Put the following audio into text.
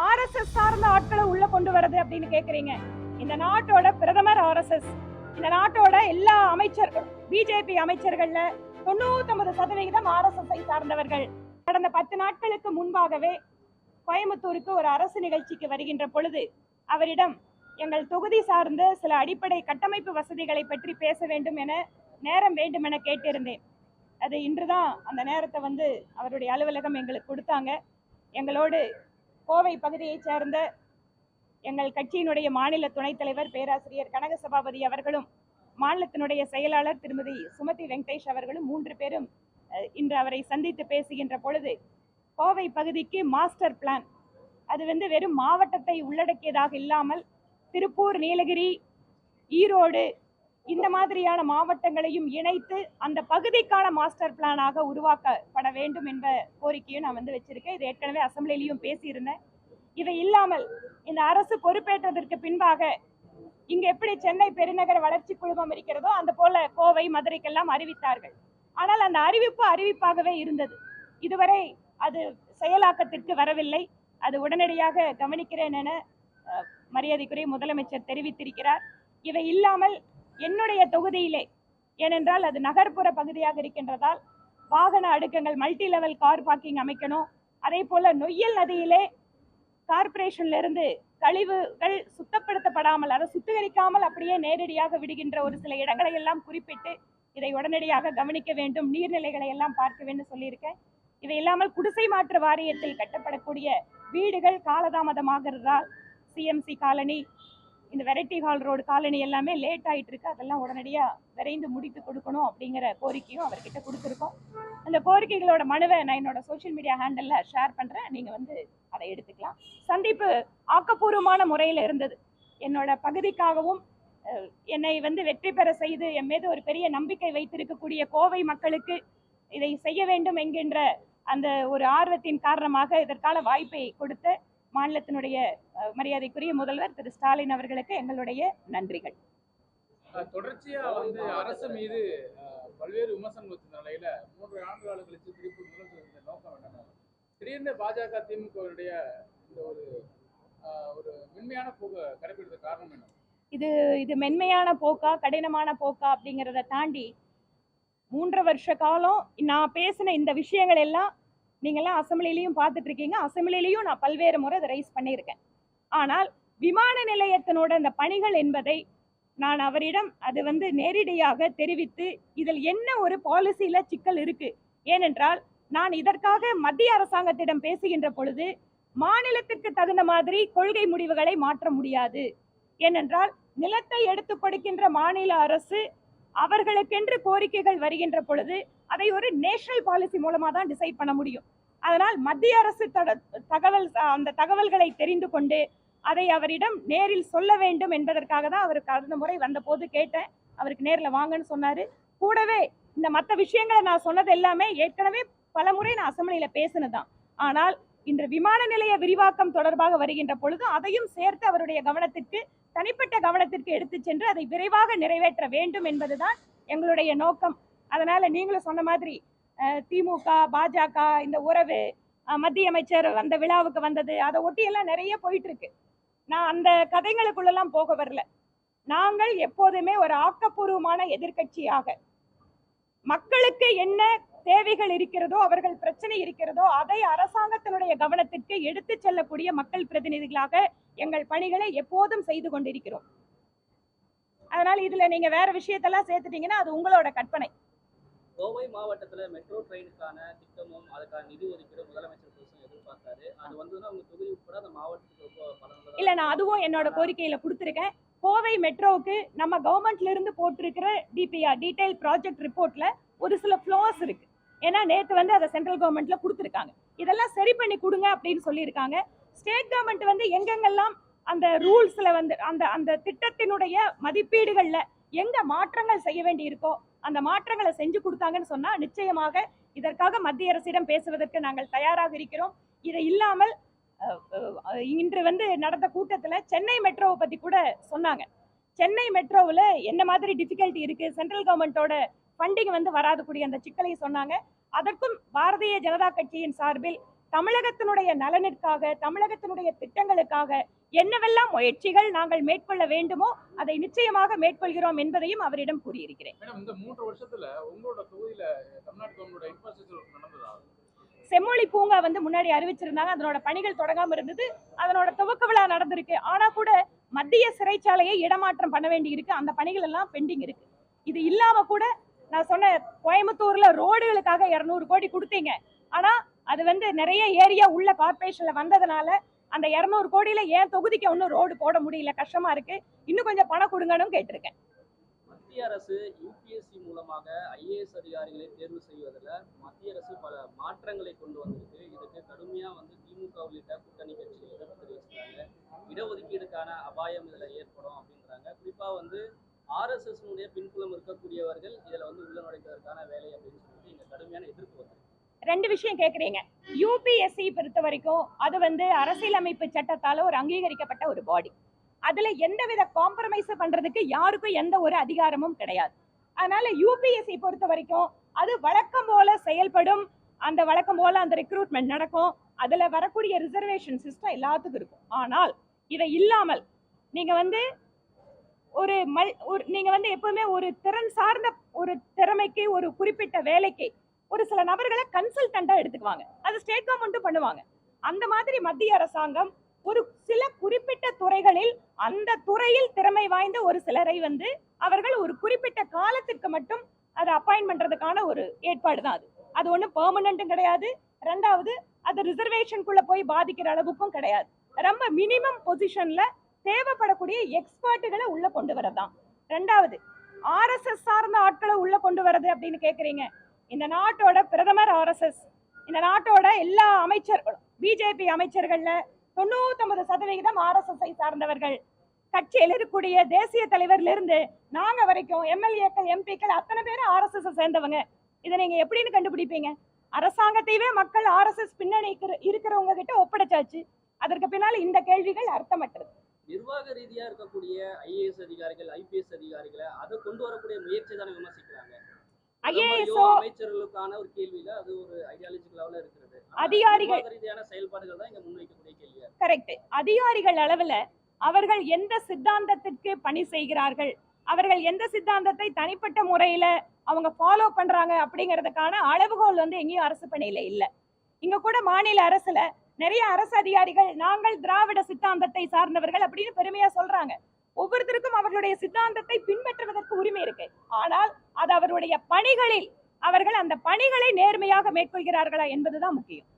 RSS சார்ந்த ஆட்களை உள்ள கொண்டு வரது அப்படின்னு கேக்குறீங்க. இந்த நாட்டோட பிரதமர் ஆர்எஸ்எஸ் இந்த நாட்டோட எல்லா அமைச்சர்கள் பிஜேபி அமைச்சர்கள்ல தொண்ணூத்தொன்பது சதவிகிதம் ஆர்எஸ்எஸ்ஐ சார்ந்தவர்கள். கடந்த பத்து நாட்களுக்கு முன்பாகவே கோயம்புத்தூருக்கு ஒரு அரசு நிகழ்ச்சிக்கு வருகின்ற பொழுது அவரிடம் எங்கள் தொகுதி சார்ந்த சில அடிப்படை கட்டமைப்பு வசதிகளை பற்றி பேச வேண்டும் என நேரம் வேண்டும் என கேட்டிருந்தேன். அது இன்றுதான் அந்த நேரத்தை வந்து அவருடைய அலுவலகம் எங்களுக்கு கொடுத்தாங்க. எங்களோடு கோவை பகுதியைச் சேர்ந்த எங்கள் கட்சியினுடைய மாநில துணைத் தலைவர் பேராசிரியர் கனக சபாபதி அவர்களும் மாநிலத்தினுடைய செயலாளர் திருமதி சுமதி வெங்கடேஷ் அவர்களும் மூன்று பேரும் இன்று அவரை சந்தித்து பேசுகின்ற பொழுது கோவை பகுதிக்கு மாஸ்டர் பிளான் அது வந்து வெறும் மாவட்டத்தை உள்ளடக்கியதாக இல்லாமல் திருப்பூர் நீலகிரி ஈரோடு இந்த மாதிரியான மாவட்டங்களையும் இணைத்து அந்த பகுதிக்கான மாஸ்டர் பிளானாக உருவாக்கப்பட வேண்டும் என்ற கோரிக்கையும் நான் வந்து வச்சிருக்கேன். இது ஏற்கனவே அசம்பிளிலையும் பேசியிருந்தேன். இவை இல்லாமல் இந்த அரசு பொறுப்பேற்றதற்கு பின்பாக இங்க எப்படி சென்னை பெருநகர வளர்ச்சி குழுமம் இருக்கிறதோ அந்த போல கோவை மதுரைக்கெல்லாம் அறிவித்தார்கள். ஆனால் அந்த அறிவிப்பு அறிவிப்பாகவே இருந்தது. இதுவரை அது செயலாக்கத்திற்கு வரவில்லை. அது உடனடியாக கவனிக்கிறேன் என மரியாதைக்குரிய முதலமைச்சர் தெரிவித்திருக்கிறார். இவை இல்லாமல் என்னுடைய தொகுதியிலே ஏனென்றால் அது நகர்ப்புற பகுதியாக இருக்கின்றதால் வாகன அடுக்கங்கள் மல்டி லெவல் கார் பார்க்கிங் அமைக்கணும். அதே போல நொய்யல் நதியிலே கார்பரேஷன்ல இருந்து கழிவுகள் சுத்தப்படுத்தப்படாமல் அதை சுத்திகரிக்காமல் அப்படியே நேரடியாக விடுகின்ற ஒரு சில இடங்களை எல்லாம் குறிப்பிட்டு இதை உடனடியாக கவனிக்க வேண்டும் நீர்நிலைகளை எல்லாம் பார்க்க வேண்டும் சொல்லியிருக்கேன். இவை இல்லாமல் குடிசை மாற்று வாரியத்தில் கட்டப்படக்கூடிய வீடுகள் காலதாமதமாகிறதால் சிஎம்சி காலனி இந்த வெரைட்டி ஹால் ரோடு காலனி எல்லாமே லேட் ஆகிட்டு இருக்கு அதெல்லாம் உடனடியாக விரைந்து முடித்து கொடுக்கணும் அப்படிங்கிற கோரிக்கையும் அவர்கிட்ட கொடுத்துருக்கோம். அந்த கோரிக்கைகளோட மனுவை நான் என்னோட சோஷியல் மீடியா ஹேண்டலில் ஷேர் பண்ணுறேன் நீங்கள் வந்து அதை எடுத்துக்கலாம். சந்திப்பு ஆக்கப்பூர்வமான முறையில் இருந்தது. என்னோட பகுதிக்காகவும் என்னை வந்து வெற்றி பெற செய்து என் மீது ஒரு பெரிய நம்பிக்கை வைத்திருக்கக்கூடிய கோவை மக்களுக்கு இதை செய்ய வேண்டும் என்கின்ற அந்த ஒரு ஆர்வத்தின் காரணமாக இதற்கான வாய்ப்பை கொடுத்து மாநிலத்தினுடைய மரியாதைக்குரிய முதல்வர் திரு ஸ்டாலின் அவர்களுக்கு எங்களுடைய நன்றிகள். தொடர்ச்சியா வந்து அரசு மீது பல்வேறு விமர்சனங்கள் வச்சிருந்த நிலையில மூன்று ஆண்டுகால கழிச்சு திருப்பூர் முதலமைச்சர் இந்த நோக்கம் என்னன்னா திடீர்னு பாஜக திமுகவுடைய இந்த ஒரு ஒரு மென்மையான போக்கு கடைபிடித்த காரணம் என்ன? இது இது மென்மையான போக்கா கடினமான போக்கா அப்படிங்கிறத தாண்டி மூன்றரை வருஷ காலம் நான் பேசின இந்த விஷயங்கள் எல்லாம் நீங்கள்லாம் அசம்பிளிலையும் பார்த்துட்டு இருக்கீங்க அசம்பிளிலையும் நான் பல்வேறு முறை அதை ரைஸ் பண்ணியிருக்கேன். ஆனால் விமான நிலையத்தினோட இந்த பணிகள் என்பதை நான் அவரிடம் அது வந்து நேரடியாக தெரிவித்து இதில் என்ன ஒரு பாலிசியில் சிக்கல் இருக்குது ஏனென்றால் நான் இதற்காக மத்திய அரசாங்கத்திடம் பேசுகின்ற பொழுது மாநிலத்திற்கு தகுந்த மாதிரி கொள்கை முடிவுகளை மாற்ற முடியாது. ஏனென்றால் நிலத்தை எடுத்து கொடுக்கின்ற மாநில அரசு அவர்களுக்கென்று கோரிக்கைகள் வருகின்ற பொழுது அதை ஒரு நேஷனல் பாலிசி மூலமாக தான் டிசைட் பண்ண முடியும். அதனால் மத்திய அரசு தட- தகவல் அந்த தகவல்களை தெரிந்து கொண்டு அதை அவரிடம் நேரில் சொல்ல வேண்டும் என்பதற்காக தான் அவர் கடந்த முறை வந்தபோது கேட்டேன். அவருக்கு நேரில் வாங்கன்னு சொன்னார். கூடவே இந்த மற்ற விஷயங்களை நான் சொன்னது எல்லாமே ஏற்கனவே பல முறை நான் அசம்பிளியில் பேசினதான் ஆனால் இன்று விமான நிலைய விரிவாக்கம் தொடர்பாக வருகின்ற பொழுது அதையும் சேர்த்து அவருடைய கவனத்திற்கு தனிப்பட்ட கவனத்திற்கு எடுத்து சென்று அதை விரைவாக நிறைவேற்ற வேண்டும் என்பதுதான் எங்களுடைய நோக்கம். அதனால நீங்களும் சொன்ன மாதிரி திமுக பாஜக இந்த உறவு மத்திய அமைச்சர் அந்த விழாவுக்கு வந்தது அதை ஒட்டி எல்லாம் நிறைய போயிட்டு இருக்கு நான் அந்த கதைகளுக்குள்ளெல்லாம் போக வரல. நாங்கள் எப்போதுமே ஒரு ஆக்கப்பூர்வமான எதிர்க்கட்சியாக மக்களுக்கு என்ன தேவைகள் இருக்கிறதோ அவர்கள் பிரச்சனை இருக்கிறதோ அதை அரசாங்கத்தினுடைய கவனத்திற்கு எடுத்து செல்லக்கூடிய மக்கள் பிரதிநிதிகளாக எங்கள் பணிகளை எப்போதும் செய்து கொண்டிருக்கிறோம். அதனால இதுல நீங்க வேற விஷயத்தெல்லாம் சேர்த்துட்டீங்கன்னா அது உங்களோட கற்பனை. கோவை மாவட்டத்துல மெட்ரோ ட்ரெயினுக்கான திட்டமும் அதுக்கான நிதி ஒதுக்கீடு முதலமைச்சர் புதுசும் எதிர்பார்த்தாரு. அது வந்ததுன்னா உங்க தொகுதி உட்பட அந்த மாவட்டத்துக்கு ரொம்ப பலனுள்ளதா இல்ல நான் அதுவும் என்னோட கோரிக்கையில கொடுத்துருக்கேன். கோவை மெட்ரோவுக்கு நம்ம கவர்மெண்ட்ல இருந்து போட்டிருக்கிற டிபிஆர் டீடைல் ப்ராஜெக்ட் ரிப்போர்ட்ல ஒரு சில ஃப்ளாஸ் இருக்கு. ஏன்னா நேற்று வந்து அதை சென்ட்ரல் கவர்மெண்ட்ல கொடுத்துருக்காங்க. இதெல்லாம் சரி பண்ணி கொடுங்க அப்படின்னு சொல்லியிருக்காங்க. ஸ்டேட் கவர்மெண்ட் வந்து எங்கெங்கெல்லாம் அந்த ரூல்ஸ்ல வந்து அந்த அந்த திட்டத்தினுடைய மதிப்பீடுகள்ல எங்க மாற்றங்கள் செய்ய வேண்டி இருக்கோ அந்த மாற்றங்களை செஞ்சு கொடுத்தாங்கன்னு சொன்னா நிச்சயமாக இதற்காக மத்திய அரசிடம் பேசுவதற்கு நாங்கள் தயாராக இருக்கிறோம். இதை இல்லாமல் இன்று வந்து நடந்த கூட்டத்தில் சென்னை மெட்ரோவை பற்றி கூட சொன்னாங்க. சென்னை மெட்ரோவில் என்ன மாதிரி டிஃபிகல்ட்டி இருக்குது சென்ட்ரல் கவர்மெண்ட்டோட ஃபண்டிங் வந்து வராது கூடிய அந்த சிக்கலை சொன்னாங்க. அதற்கும் பாரதிய ஜனதா கட்சியின் சார்பில் தமிழகத்தினுடைய நலனிற்காக தமிழகத்தினுடைய திட்டங்களுக்காக என்னவெல்லாம் முயற்சிகள் நாங்கள் மேற்கொள்ள வேண்டுமோ அதை நிச்சயமாக மேற்கொள்கிறோம் என்பதையும் அவரிடம் கூறியிருக்கிறேன். மேடம் இந்த மூன்று வருஷத்துல உங்களோட தொகுதியில தமிழ்நாடு கவர்மெண்டோட இன்ஃப்ராஸ்ட்ரக்சர் ஒர்க் நடந்ததா? செம்மொழி பூங்கா வந்து முன்னாடி அறிவிச்சிருந்தாங்க. அதனோட பணிகள் தொடங்காம இருந்தது. அதனோட துவக்க விழா நடந்திருக்கு. ஆனா கூட மத்திய சிறைச்சாலையை இடமாற்றம் பண்ண வேண்டி இருக்கு அந்த பணிகள் எல்லாம் பெண்டிங் இருக்கு. இது இல்லாம கூட நான் சொன்ன கோயம்புத்தூர்ல ரோடுகளுக்காக இருநூறு கோடி கொடுத்தீங்க. ஆனா அது வந்து நிறைய ஏரியா உள்ள கார்பரேஷன்ல வந்ததுனால அந்த இரநூறு கோடியில ஏன் தொகுதிக்கு ஒன்றும் ரோடு போட முடியல. கஷ்டமா இருக்கு. இன்னும் கொஞ்சம் பணம் கொடுங்கன்னு கேட்டிருக்கேன். மத்திய அரசு யூபிஎஸ்சி மூலமாக ஐஏஎஸ் அதிகாரிகளை தேர்வு செய்வதில் மத்திய அரசு பல மாற்றங்களை கொண்டு வந்திருக்கு. இதுக்கு கடுமையாக வந்து திமுக உள்ளிட்ட கூட்டணி கட்சிகள் எதிர்ப்பு தெரிவிச்சிருக்காங்க. இடஒதுக்கீடுக்கான அபாயம் இதில் ஏற்படும் அப்படின்றாங்க. குறிப்பாக வந்து ஆர்எஸ்எஸ்னுடைய பின்புலம் இருக்கக்கூடியவர்கள் இதில் வந்து உள்ள நுழைப்பதற்கான வேலை அப்படின்னு சொல்லிட்டு இங்கே கடுமையான எதிர்ப்பு வந்து ரெண்டு விஷயம் கேட்குறீங்க யூபிஎஸ்சி பொறுத்த வரைக்கும் அது வந்து அரசியலமைப்பு சட்டத்தால் ஒரு அங்கீகரிக்கப்பட்ட ஒரு பாடி அதில் எந்தவித காம்ப்ரமைஸ் பண்ணுறதுக்கு யாருக்கும் எந்த ஒரு அதிகாரமும் கிடையாது. அதனால் யூபிஎஸ்சி பொறுத்த வரைக்கும் அது வழக்கம் போல செயல்படும். அந்த வழக்கம் போல அந்த ரெக்ரூட்மெண்ட் நடக்கும். அதில் வரக்கூடிய ரிசர்வேஷன் சிஸ்டம் எல்லாத்துக்கும் இருக்கும். ஆனால் இதை இல்லாமல் நீங்கள் வந்து ஒரு மல் ஒரு நீங்கள் வந்து எப்போவுமே ஒரு திறன் சார்ந்த ஒரு திறமைக்கு ஒரு குறிப்பிட்ட வேலைக்கு ஒரு சில நபர்களை கன்சல்டண்ட்டாக எடுத்துக்குவாங்க. அது ஸ்டேட் கவர்மெண்ட்டும் பண்ணுவாங்க. அந்த மாதிரி மத்திய அரசாங்கம் ஒரு சில குறிப்பிட்ட துறைகளில் அந்த துறையில் திறமை வாய்ந்த ஒரு சிலரை வந்து அவர்கள் ஒரு குறிப்பிட்ட காலத்திற்கு மட்டும் அதை அப்பாயின் பண்ணுறதுக்கான ஒரு ஏற்பாடு தான் அது அது ஒன்றும் பெர்மனண்ட்டும் கிடையாது. ரெண்டாவது அது ரிசர்வேஷனுக்குள்ளே போய் பாதிக்கிற அளவுக்கும் கிடையாது. ரொம்ப மினிமம் பொசிஷனில் தேவைப்படக்கூடிய எக்ஸ்பர்ட்டுகளை உள்ள கொண்டு வரதான். ரெண்டாவது ஆர்எஸ்எஸ் சார்ந்த ஆட்களை உள்ள கொண்டு வரது அப்படின்னு கேட்குறீங்க இந்த நாட்டோட பிரதமர் ஆர்எஸ்எஸ் இந்த நாட்டோட எல்லா அமைச்சர்களும் பிஜேபி அமைச்சர்கள்ல தொண்ணூத்தொன்பது சதவிகிதம் ஆர்எஸ்எஸ்ஐ சார்ந்தவர்கள். கட்சியில் இருக்கக்கூடிய தேசிய தலைவர்ல இருந்து நாங்க வரைக்கும் எம்எல்ஏக்கள் எம்பிக்கள் அத்தனை பேரும் ஆர்எஸ்எஸ் சேர்ந்தவங்க. இதை நீங்க எப்படின்னு கண்டுபிடிப்பீங்க? அரசாங்கத்தையுமே மக்கள் ஆர்எஸ்எஸ் பின்னணி இருக்கிறவங்க கிட்ட ஒப்படைச்சாச்சு. அதற்கு பின்னால் இந்த கேள்விகள் அர்த்தமற்றது. நிர்வாக ரீதியா இருக்கக்கூடிய ஐஏஎஸ் அதிகாரிகள் ஐபிஎஸ் அதிகாரிகளை அதை கொண்டு வரக்கூடிய முயற்சி தானே விமர்சிக்கிறாங்க? அமைச்சர்களுக்கான ஒரு கேள்வியில அது ஒரு ஐடியாலஜிக்கல் லெவல்ல இருக்கிறது. அதிகாரிகள் ரீதியான செயல்பாடுகள் தான் இங்க முன்வைக்கக்கூடிய கேள்வியா. கரெக்ட் அதிகாரிகள் அளவுல அவர்கள் எந்த சித்தாந்தத்திற்கு பணி செய்கிறார்கள்? அவர்கள் எந்த சித்தாந்தத்தை தனிப்பட்ட முறையில அவங்க ஃபாலோ பண்றாங்க அப்படிங்கிறதுக்கான அளவுகோல் வந்து எங்கேயும் அரசு பணியில இல்ல. இங்க கூட மாநில அரசுல நிறைய அரசு அதிகாரிகள் நாங்கள் திராவிட சித்தாந்தத்தை சார்ந்தவர்கள் அப்படின்னு பெருமையா சொல்றாங்க. ஒவ்வொருத்தருக்கும் அவர்களுடைய சித்தாந்தத்தை பின்பற்றுவதற்கு உரிமை இருக்கு. ஆனால் அது அவருடைய பணிகளில் அவர்கள் அந்த பணிகளை நேர்மையாக மேற்கொள்கிறார்களா என்பதுதான் முக்கியம்.